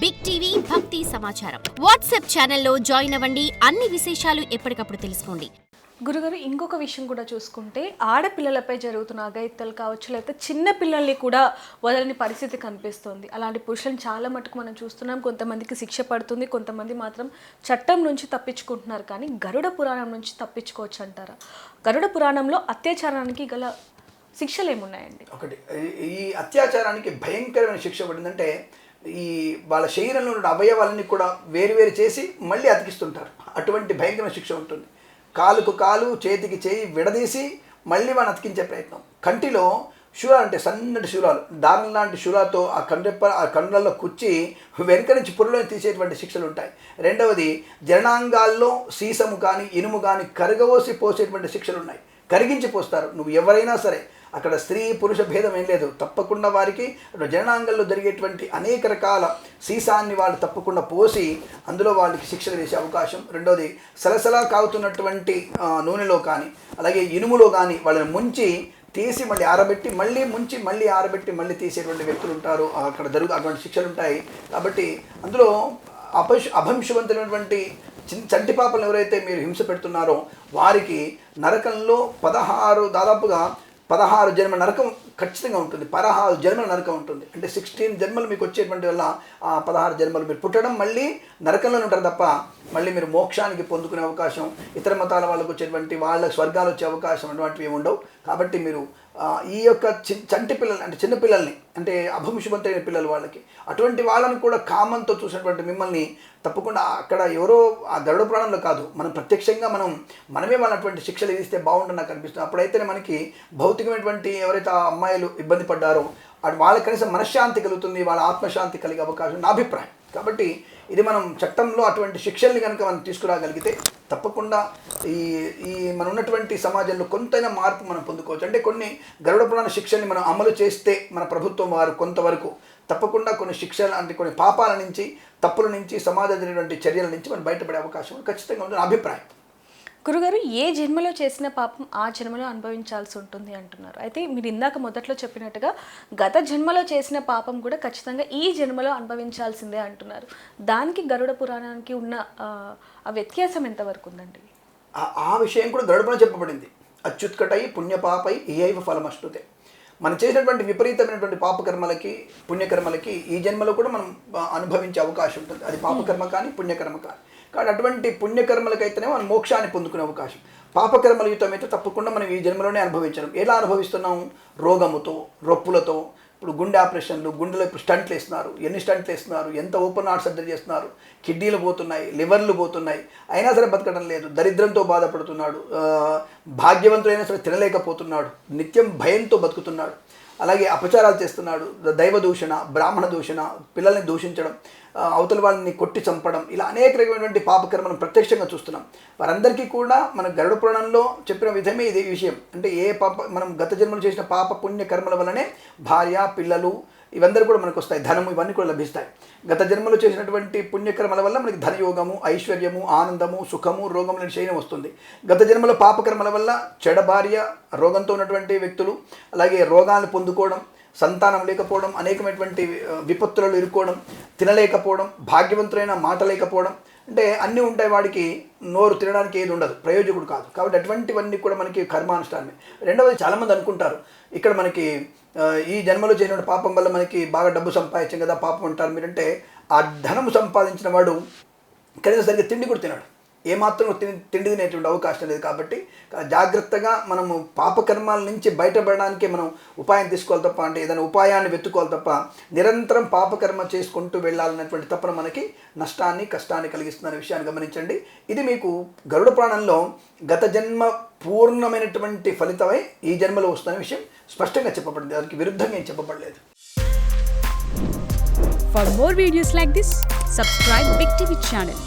Big TV భక్తి సమాచారం WhatsApp ఛానల్లో జాయిన్ అవ్వండి. అన్ని విశేషాలు ఎప్పటికప్పుడు తెలుసుకోండి. గురుగారు ఇంకొక విషయం కూడా చూసుకుంటే ఆడపిల్లలపై జరుగుతున్న అఘాయిత్యాలు కావచ్చు లేకపోతే చిన్న పిల్లల్ని కూడా వదలని పరిస్థితి కనిపిస్తుంది. అలాంటి పురుషులను చాలా మటుకు మనం చూస్తున్నాం. కొంతమందికి శిక్ష పడుతుంది కొంతమంది మాత్రం చట్టం నుంచి తప్పించుకుంటున్నారు. కానీ గరుడ పురాణం నుంచి తప్పించుకోవచ్చు అంటారా? గరుడ పురాణంలో అత్యాచారానికి గల శిక్షలు ఏమున్నాయండి ఒకటి ఈ- ఈ అత్యాచారానికి భయంకరమైన శిక్ష పడిందంటే ఈ వాళ్ళ శరీరంలో ఉన్న అవయవాలని కూడా వేరు చేసి మళ్ళీ అతికిస్తుంటారు. అటువంటి భయంకర శిక్ష ఉంటుంది. కాలుకు కాలు చేతికి చేయి విడదీసి మళ్ళీ వాళ్ళని అతికించే ప్రయత్నం. కంటిలో శూలాలు అంటే సన్నటి శూలాలు. దారం లాంటి శూలాతో ఆ కండ్రెప్ప ఆ కండ్లలో కుచ్చి వెనుక నుంచి పుర్రలో తీసేటువంటి శిక్షలు ఉంటాయి. రెండవది జనాంగాల్లో సీసము కానీ ఇనుము కానీ కరగవోసి పోసేటువంటి శిక్షలు ఉన్నాయి. కరిగించి పోస్తారు. నువ్వు ఎవరైనా సరే అక్కడ స్త్రీ పురుష భేదం ఏం లేదు. తప్పకుండా వారికి జననాంగంలో జరిగేటువంటి అనేక రకాల సీసాన్ని వాళ్ళు తప్పకుండా పోసి అందులో వాళ్ళకి శిక్షలు వేసే అవకాశం. రెండోది సలసలా కాగుతున్నటువంటి నూనెలో కానీ అలాగే ఇనుములో కానీ వాళ్ళని ముంచి తీసి మళ్ళీ ఆరబెట్టి మళ్ళీ ముంచి మళ్ళీ ఆరబెట్టి మళ్ళీ తీసేటువంటి వ్యక్తులు ఉంటారు. అక్కడ జరుగు అటువంటి శిక్షలు ఉంటాయి. కాబట్టి అందులో అపశు అభంశవంతులైనటువంటి చంటి పాపలను ఎవరైతే మీరు హింస పెడుతున్నారో వారికి నరకంలో పదహారు దాదాపుగా పదహారు జన్మ నరకం ఖచ్చితంగా ఉంటుంది. పదహారు జన్మల నరకం ఉంటుంది. అంటే సిక్స్టీన్ జన్మలు మీకు వచ్చేటువంటి వల్ల ఆ పదహారు జన్మలు మీరు పుట్టడం మళ్ళీ నరకంలోనే ఉంటారు తప్ప మళ్ళీ మీరు మోక్షానికి పొందుకునే అవకాశం ఇతర మతాల వాళ్ళకు వచ్చేటువంటి వాళ్ళ స్వర్గాలు వచ్చే అవకాశం అటువంటివి ఏమి ఉండవు. కాబట్టి మీరు ఈ యొక్క చి- చంటి పిల్లల్ని అంటే చిన్న పిల్లల్ని అంటే అభంశువంతైన పిల్లలు వాళ్ళకి అటువంటి వాళ్ళని కూడా కామంతో చూసినటువంటి మిమ్మల్ని తప్పకుండా అక్కడ ఎవరో ఆ గరుడ ప్రాణంలో కాదు మనం ప్రత్యక్షంగా మనం మనమే వాళ్ళటువంటి శిక్షలు విధిస్తే బాగుంటుంది నాకు అనిపిస్తుంది. అప్పుడైతేనే మనకి భౌతికమైనటువంటి ఎవరైతే ఆ అమ్మాయిలు ఇబ్బంది పడ్డారో వాళ్ళ వాళ్ళకి కనీసం మనశ్శాంతి కలుగుతుంది వాళ్ళ ఆత్మశాంతి కలిగే అవకాశం నా అభిప్రాయం. కాబట్టి ఇది మనం చట్టంలో అటువంటి శిక్షల్ని కనుక మనం తీసుకురాగలిగితే తప్పకుండా ఈ ఈ మన ఉన్నటువంటి సమాజంలో కొంతైనా మార్పు మనం పొందుకోవచ్చు. అంటే కొన్ని గరుడ పురాణ శిక్షల్ని మనం అమలు చేస్తే మన ప్రభుత్వం వారు కొంతవరకు తప్పకుండా కొన్ని శిక్షలు అంటే కొన్ని పాపాల నుంచి తప్పుల నుంచి సమాజం చర్యల నుంచి మనం బయటపడే అవకాశం ఖచ్చితంగా ఉంది నా అభిప్రాయం. గురుగారు ఏ జన్మలో చేసిన పాపం ఆ జన్మలో అనుభవించాల్సి ఉంటుంది అంటున్నారు. అయితే మీరు ఇందాక మొదట్లో చెప్పినట్టుగా గత జన్మలో చేసిన పాపం కూడా ఖచ్చితంగా ఈ జన్మలో అనుభవించాల్సిందే అంటున్నారు. దానికి గరుడ పురాణానికి ఉన్న ఆ, వ్యత్యాసం ఎంతవరకు ఉందండి? ఆ- విషయం కూడా గరుడపన చెప్పబడింది. అచ్యుత్కటై పుణ్యపాపై ఏయవ ఫలమష్టుతే. మనం చేసినటువంటి విపరీతమైనటువంటి పాపకర్మలకి పుణ్యకర్మలకి ఈ జన్మలో కూడా మనం అనుభవించే అవకాశం ఉంటుంది. అది పాపకర్మ కానీ పుణ్యకర్మ కానీ. కానీ అటువంటి పుణ్యకర్మలకైతేనే మనం మోక్షాన్ని పొందుకునే అవకాశం. పాపకర్మల యుతం అయితే తప్పకుండా మనం ఈ జన్మలోనే అనుభవించడం. ఎలా అనుభవిస్తున్నాం? రోగముతో రొప్పులతో ఇప్పుడు గుండె ఆపరేషన్లు గుండెలో ఇప్పుడు స్టంట్లు వేస్తున్నారు. ఎన్ని స్టంట్లు వేస్తున్నారు? ఎంత ఓపెన్ హార్ట్ సర్జరీ చేస్తున్నారు? కిడ్నీలు పోతున్నాయి లివర్లు పోతున్నాయి. అయినా సరే బతకడం లేదు. దరిద్రంతో బాధపడుతున్నాడు. ఆ, భాగ్యవంతుడైనా సరే తినలేకపోతున్నాడు. నిత్యం భయంతో బతుకుతున్నాడు. అలాగే అపచారాలు చేస్తున్నాడు. దైవ దూషణ బ్రాహ్మణ దూషణ పిల్లల్ని దూషించడం అవతల వాళ్ళని కొట్టి చంపడం ఇలా అనేక రకమైనటువంటి పాపకర్మను ప్రత్యక్షంగా చూస్తున్నాం. వారందరికీ కూడా మన గరుడ పురాణంలో చెప్పిన విధమే ఇది విషయం. అంటే ఏ పాప మనం గత జన్మలు చేసిన పాప పుణ్య కర్మల వల్లనే భార్య పిల్లలు ఇవందరూ కూడా మనకు వస్తాయి. ధనము ఇవన్నీ కూడా లభిస్తాయి. గత జన్మలో చేసినటువంటి పుణ్యకర్మల వల్ల మనకి ధనయోగము ఐశ్వర్యము ఆనందము సుఖము రోగం లేని వస్తుంది. గత జన్మలో పాపకర్మల వల్ల చెడ భార్య రోగంతో ఉన్నటువంటి వ్యక్తులు అలాగే రోగాలను పొందుకోవడం సంతానం లేకపోవడం అనేకమైనటువంటి విపత్తులలో ఇరుక్కోవడం తినలేకపోవడం భాగ్యవంతులైన మాట లేకపోవడం అంటే అన్నీ ఉంటాయి వాడికి నోరు తినడానికి ఏది ఉండదు ప్రయోజకుడు కాదు. కాబట్టి అటువంటివన్నీ కూడా మనకి కర్మానుష్ఠానమే. రెండవది చాలామంది అనుకుంటారు ఇక్కడ మనకి ఈ జన్మలో చేసిన పాపం వల్ల మనకి బాగా డబ్బు సంపాదించాం కదా పాపం అంటారు మీరంటే ఆ ధనం సంపాదించిన వాడు కనీసం సరిగ్గా తిండి కూడా తినాడు. ఏమాత్రం తిండి తినేటువంటి అవకాశం లేదు కాబట్టి జాగ్రత్తగా మనము పాపకర్మాల నుంచి బయటపడడానికి మనం ఉపాయం తీసుకోవాలి తప్ప అంటే ఏదైనా ఉపాయాన్ని వెతుక్కోవాలి తప్ప నిరంతరం పాపకర్మ చేసుకుంటూ వెళ్ళాలన్నటువంటి తప్పన మనకి నష్టాన్ని కష్టాన్ని కలిగిస్తుందనే విషయాన్ని గమనించండి. ఇది మీకు గరుడ ప్రాణంలో గత జన్మ పూర్ణమైనటువంటి ఫలితమై ఈ జన్మలో వస్తున్న విషయం స్పష్టంగా చెప్పబడింది. దానికి విరుద్ధంగా ఏం చెప్పబడలేదు. For more videos like this, subscribe Big TV channel.